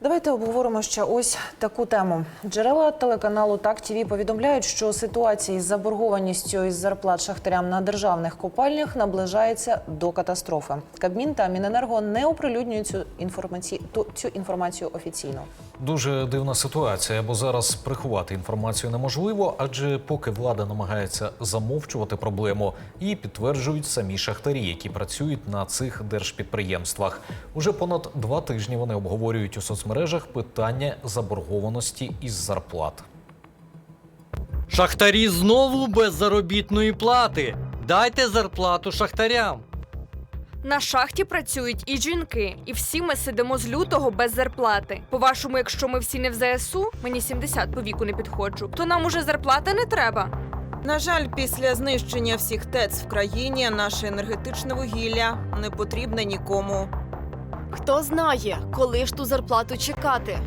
Давайте обговоримо ще ось таку тему. Джерела телеканалу Так ТІВІ повідомляють, що ситуація із заборгованістю із зарплат шахтарям на державних копальнях наближається до катастрофи. Кабмін та Міненерго не оприлюднюють цю інформацію, цю інформацію офіційно. Дуже дивна ситуація, бо зараз приховати інформацію неможливо, адже поки влада намагається замовчувати проблему, її підтверджують самі шахтарі, які працюють на цих держпідприємствах. Уже понад два тижні вони обговорюють у соцмережах питання заборгованості із зарплат. Шахтарі знову без заробітної плати. Дайте зарплату шахтарям. На шахті працюють і жінки, і всі ми сидимо з лютого без зарплати. По-вашому, якщо ми всі не в ЗСУ, мені 70 по віку не підходжу, то нам уже зарплати не треба. На жаль, після знищення всіх ТЕЦ в країні наше енергетичне вугілля не потрібне нікому. Хто знає, коли ж ту зарплату чекати?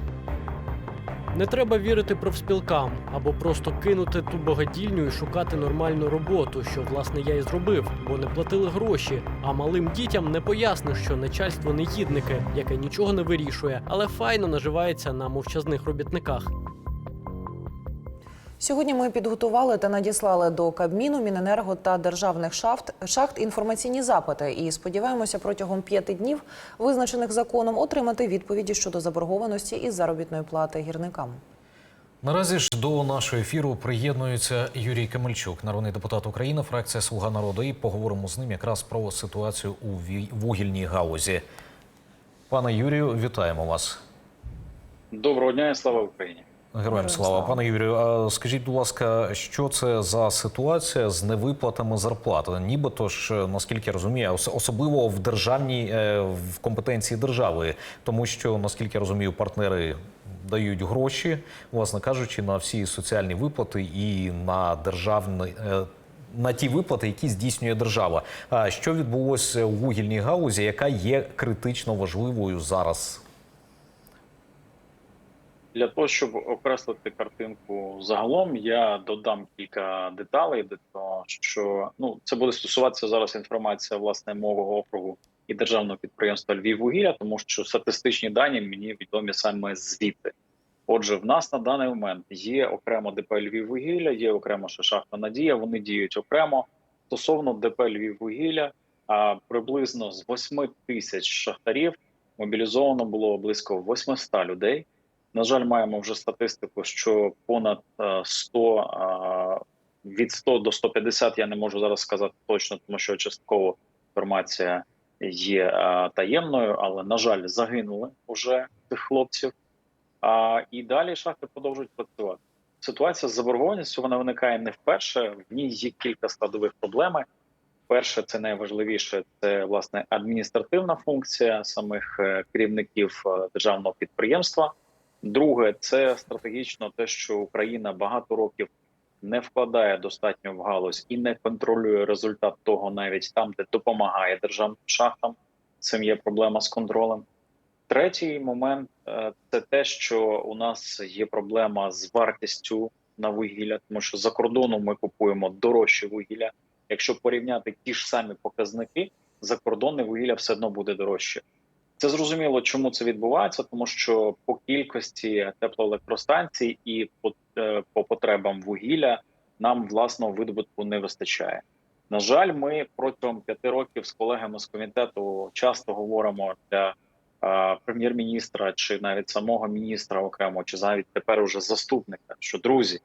Не треба вірити профспілкам або просто кинути ту богадільню і шукати нормальну роботу, що власне я і зробив, бо не платили гроші. А малим дітям не поясниш, що начальство негідники, яке нічого не вирішує, але файно наживається на мовчазних робітниках. Сьогодні ми підготували та надіслали до Кабміну, Міненерго та державних шахт, шахт інформаційні запити і сподіваємося протягом п'яти днів, визначених законом, отримати відповіді щодо заборгованості із заробітної плати гірникам. Наразі ж до нашого ефіру приєднується Юрій Камельчук, народний депутат України, фракція Слуга народу. І поговоримо з ним якраз про ситуацію у вугільній гаузі. Пане Юрію, вітаємо вас. Доброго дня і слава Україні. Героям слава. Пане Юрію, скажіть, будь ласка, що це за ситуація з невиплатами зарплат? Нібито ж, наскільки я розумію, особливо в державній е, в компетенції держави, тому що наскільки я розумію, партнери дають гроші, власне кажучи, на всі соціальні виплати і на державний. е, На ті виплати, які здійснює держава. А що відбулося у вугільній галузі, яка є критично важливою зараз? Для того, щоб окреслити картинку загалом, я додам кілька деталей до того, що ну це буде стосуватися зараз інформація власне мого округу і державного підприємства Львіввугілля, тому що статистичні дані мені відомі саме звідти. Отже, в нас на даний момент є окремо ДП Львіввугілля, є окремо ще шахта Надія. Вони діють окремо. Стосовно ДП Львіввугілля, а приблизно з 8 тисяч шахтарів мобілізовано було близько 800 людей. На жаль, маємо вже статистику, що понад е, 100, е, від 100 до 150, я не можу зараз сказати точно, тому що частково інформація є е, таємною, але на жаль, загинули вже цих хлопців. А і далі шахти продовжують працювати. Ситуація з заборгованістю вона виникає не вперше. В ній є кілька складових проблем. Перше, це найважливіше, це власне адміністративна функція самих е, керівників е, державного підприємства. Друге, це стратегічно те, що Україна багато років не вкладає достатньо в галузь і не контролює результат того, навіть там, де допомагає державним шахтам. Цим є проблема з контролем. Третій момент е, це те, що у нас є проблема з вартістю на вугілля, тому що за кордоном ми купуємо дорожче вугілля. Якщо порівняти ті ж самі показники, закордонне вугілля все одно буде дорожче. Це зрозуміло, чому це відбувається, тому що по кількості теплоелектростанцій і по, е, по потребам вугілля нам власного видобутку не вистачає. На жаль, ми протягом п'яти років з колегами з комітету часто говоримо для е, прем'єр-міністра чи навіть самого міністра окремо, чи навіть тепер уже заступника, що друзі,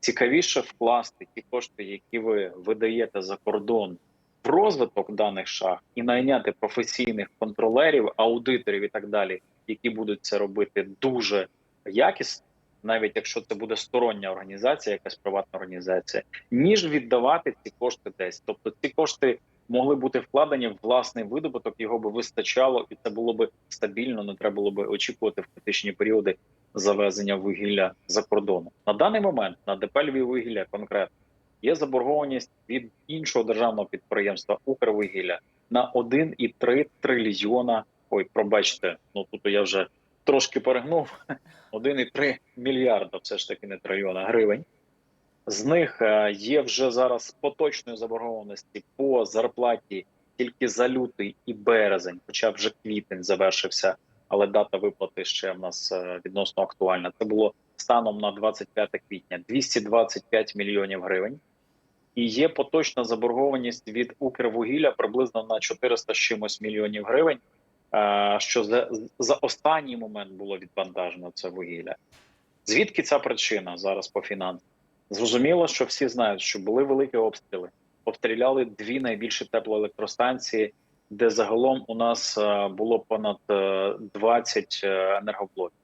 цікавіше вкласти ті кошти, які ви видаєте за кордон в розвиток даних шахт і найняти професійних контролерів, аудиторів і так далі, які будуть це робити дуже якісно, навіть якщо це буде стороння організація, якась приватна організація, ніж віддавати ці кошти десь. Тобто ці кошти могли бути вкладені в власний видобуток, його би вистачало, і це було би стабільно. Не треба було би очікувати в критичні періоди завезення вугілля за кордоном. На даний момент на ДП «Львіввугілля» конкретно є заборгованість від іншого державного підприємства Укрвугілля на 1,3 трильйона. Ой, пробачте, ну тут я вже трошки перегнув. 1,3 мільярда, все ж таки не трильйона гривень. З них е, є вже зараз поточної заборгованості по зарплаті тільки за лютий і березень, хоча вже квітень завершився але дата виплати ще в нас е, відносно актуальна. Це було станом на 25 квітня 225 мільйонів гривень. І є поточна заборгованість від Укрвугілля приблизно на 400 з чимось мільйонів гривень. е, Що за, за останній момент було відвантажено це вугілля. Звідки ця причина зараз по фінансам? Зрозуміло, що всі знають, що були великі обстріли. Обстріляли дві найбільші теплоелектростанції, де загалом у нас е, було понад е, 20 е, енергоблоків.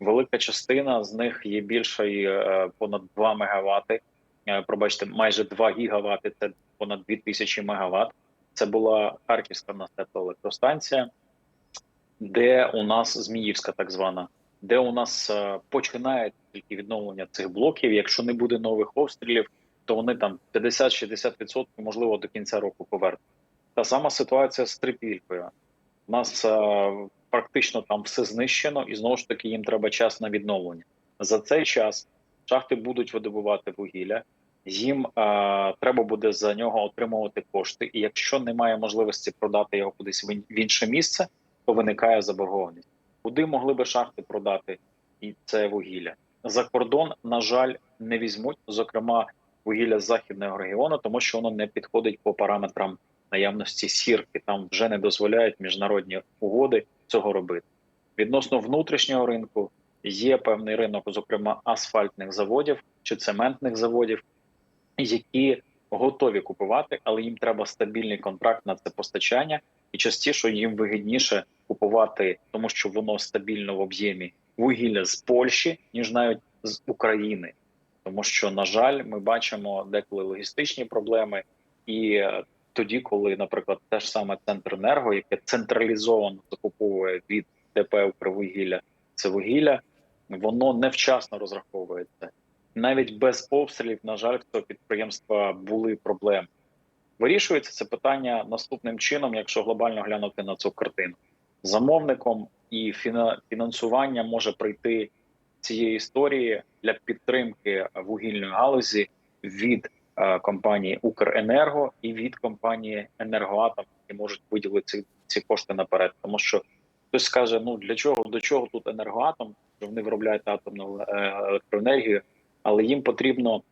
Велика частина з них є більшою е, понад 2 мегаватти. Е, Пробачте, майже 2 гігавати, це понад 2000 мегаватт. Це була Харківська нас теплоелектростанція, де у нас Зміївська, так звана, де у нас е, починає тільки відновлення цих блоків. Якщо не буде нових обстрілів, то вони там 50-60% можливо до кінця року повернуть. Та сама ситуація з Трипількою. У нас е, практично там все знищено, і знову ж таки їм треба час на відновлення. За цей час шахти будуть видобувати вугілля. Їм е, треба буде за нього отримувати кошти. І якщо немає можливості продати його кудись в інше місце, то виникає заборгованість. Куди могли би шахти продати і це вугілля? За кордон, на жаль, не візьмуть, зокрема, вугілля з західного регіону, тому що воно не підходить по параметрам наявності сірки. Там вже не дозволяють міжнародні угоди цього робити. Відносно внутрішнього ринку є певний ринок, зокрема асфальтних заводів чи цементних заводів, які готові купувати, але їм треба стабільний контракт на це постачання, і частіше їм вигідніше купувати, тому що воно стабільно в об'ємі вугілля з Польщі, ніж навіть з України. Тому що, на жаль, ми бачимо деколи логістичні проблеми, і е, тоді, коли, наприклад, те ж саме Центренерго, яке централізовано закуповує від ДП «Укрвугілля» це вугілля, воно невчасно розраховується. Навіть без обстрілів, на жаль, цього підприємства були проблеми. Вирішується це питання наступним чином, якщо глобально глянути на цю картину. Замовником і фіна- фінансування може прийти цієї історії для підтримки вугільної галузі від е, компанії Укренерго і від компанії Енергоатом, які можуть виділити ці, ці кошти наперед. Тому що хтось скаже: ну для чого до чого тут енергоатом? Вони виробляють атомну е, електроенергію, але їм потрібно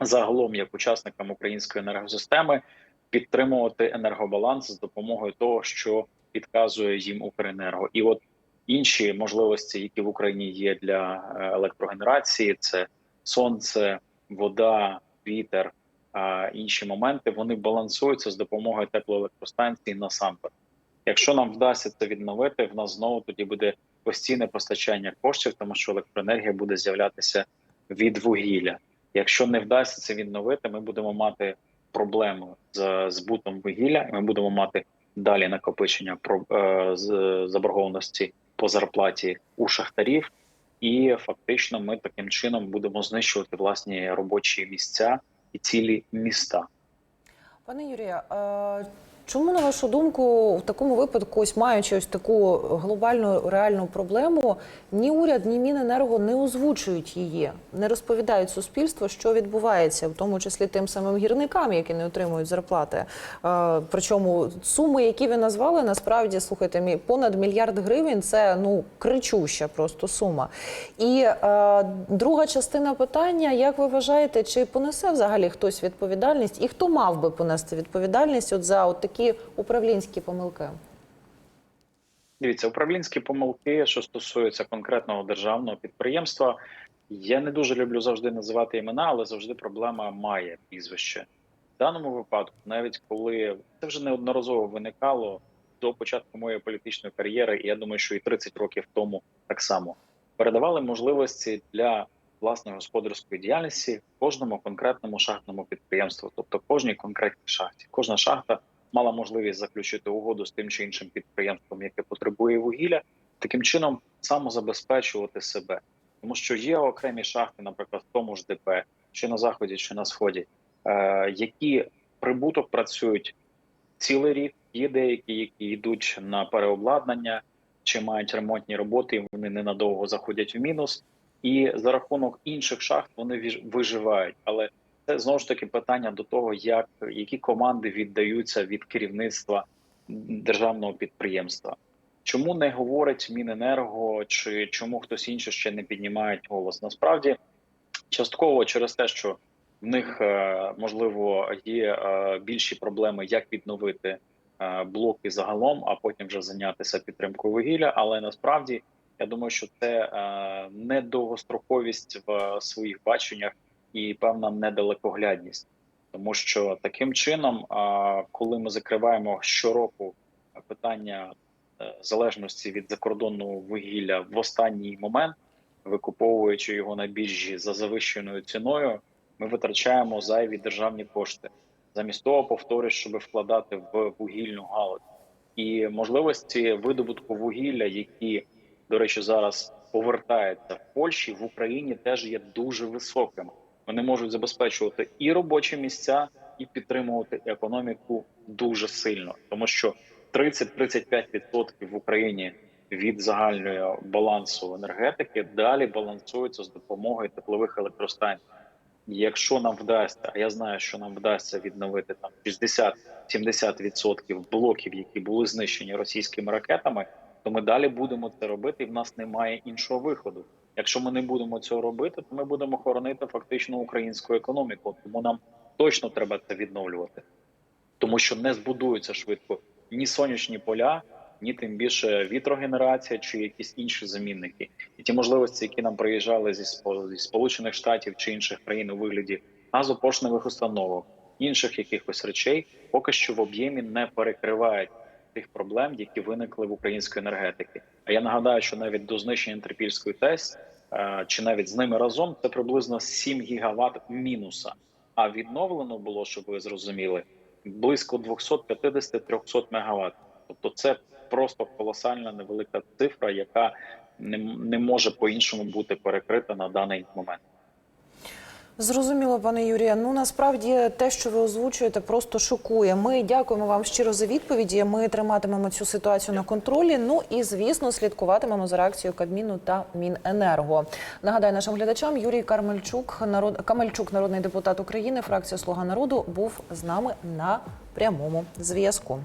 загалом, як учасникам української енергосистеми, підтримувати енергобаланс з допомогою того, що підказує їм Укренерго. І от інші можливості, які в Україні є для е, електрогенерації, це сонце, вода, вітер, а інші моменти вони балансуються з допомогою теплоелектростанцій насамперед. Якщо нам вдасться це відновити, в нас знову тоді буде постійне постачання коштів, тому що електроенергія буде з'являтися від вугілля. Якщо не вдасться це відновити, ми будемо мати проблему з збутом вугілля, і ми будемо мати далі накопичення про е, заборгованості по зарплаті у шахтарів, і фактично ми таким чином будемо знищувати власні робочі місця і цілі міста. Пане Юрію, е, чому на вашу думку в такому випадку, ось маючи ось таку глобальну реальну проблему, ні уряд, ні Міненерго не озвучують її, не розповідають суспільству, що відбувається, в тому числі тим самим гірникам, які не отримують зарплати. Е, Причому суми, які ви назвали, насправді слухайте, понад мільярд гривень це ну кричуща просто сума. І е, друга частина питання: як ви вважаєте, чи понесе взагалі хтось відповідальність, і хто мав би понести відповідальність от за от такі управлінські помилки? Дивіться, управлінські помилки, що стосуються конкретного державного підприємства, я не дуже люблю завжди називати імена, але завжди проблема має прізвище. В даному випадку, навіть коли це вже неодноразово виникало до початку моєї політичної кар'єри, і я думаю, що і 30 років тому так само передавали можливості для власної господарської діяльності кожному конкретному шахтному підприємству, тобто кожній конкретній шахті. Кожна шахта мала можливість заключити угоду з тим чи іншим підприємством, яке потребує вугілля, таким чином самозабезпечувати себе, тому що є окремі шахти, наприклад, в тому ж ДП, чи на заході, чи на сході, е, які прибуток працюють цілий рік. Є деякі, які йдуть на переобладнання чи мають ремонтні роботи, і вони ненадовго заходять в мінус. І за рахунок інших шахт вони виживають. Але це знову ж таки питання до того, як які команди віддаються від керівництва державного підприємства. Чому не говорить Міненерго чи чому хтось інший ще не піднімає голос? Насправді частково через те, що в них е, можливо є е, більші проблеми, як відновити е, блоки загалом, а потім вже зайнятися підтримкою вугілля. Але насправді я думаю, що це недовгостроковість в своїх баченнях і певна недалекоглядність, тому що таким чином, коли ми закриваємо щороку питання е, залежності від закордонного вугілля в останній момент, викуповуючи його на біржі за завищеною ціною, ми витрачаємо зайві державні кошти. Замість того, повторюю, щоб вкладати в вугільну галузь і можливості видобутку вугілля, які, до речі, зараз повертаються в Польщі в Україні, теж є дуже високими. Вони можуть забезпечувати і робочі місця, і підтримувати економіку дуже сильно, тому що 30-35% в Україні від загального балансу енергетики далі балансуються з допомогою теплових електростанцій. Якщо нам вдасться, а я знаю, що нам вдасться відновити там 60-70% блоків, які були знищені російськими ракетами, то ми далі будемо це робити, і в нас немає іншого виходу. Якщо ми не будемо цього робити, то ми будемо хоронити фактично українську економіку. Тому нам точно треба це відновлювати, тому що не збудуються швидко ні сонячні поля, ні тим більше вітрогенерація чи якісь інші замінники. І ті можливості, які нам приїжджали зі Сполучених Штатів чи інших країн у вигляді газопоршневих установок, інших якихось речей, поки що в об'ємі не перекривають тих проблем, які виникли в української енергетики. А я нагадаю, що навіть до знищення Трипільської ТЕС е, чи навіть з ними разом це приблизно 7 гігават мінуса. А відновлено було, щоб ви зрозуміли, близько 250-300 мегаватт. Тобто, це просто колосальна невелика цифра, яка не, не може по-іншому бути перекрита на даний момент. Зрозуміло, пане Юрія. Ну насправді те, що ви озвучуєте, просто шокує. Ми дякуємо вам щиро за відповіді. Ми триматимемо цю ситуацію на контролі. Ну і звісно, слідкуватимемо за реакцією Кабміну та Міненерго. Нагадаю нашим глядачам, Юрій Кармельчук, народ Камельчук, народний депутат України, фракція Слуга народу, був з нами на прямому зв'язку.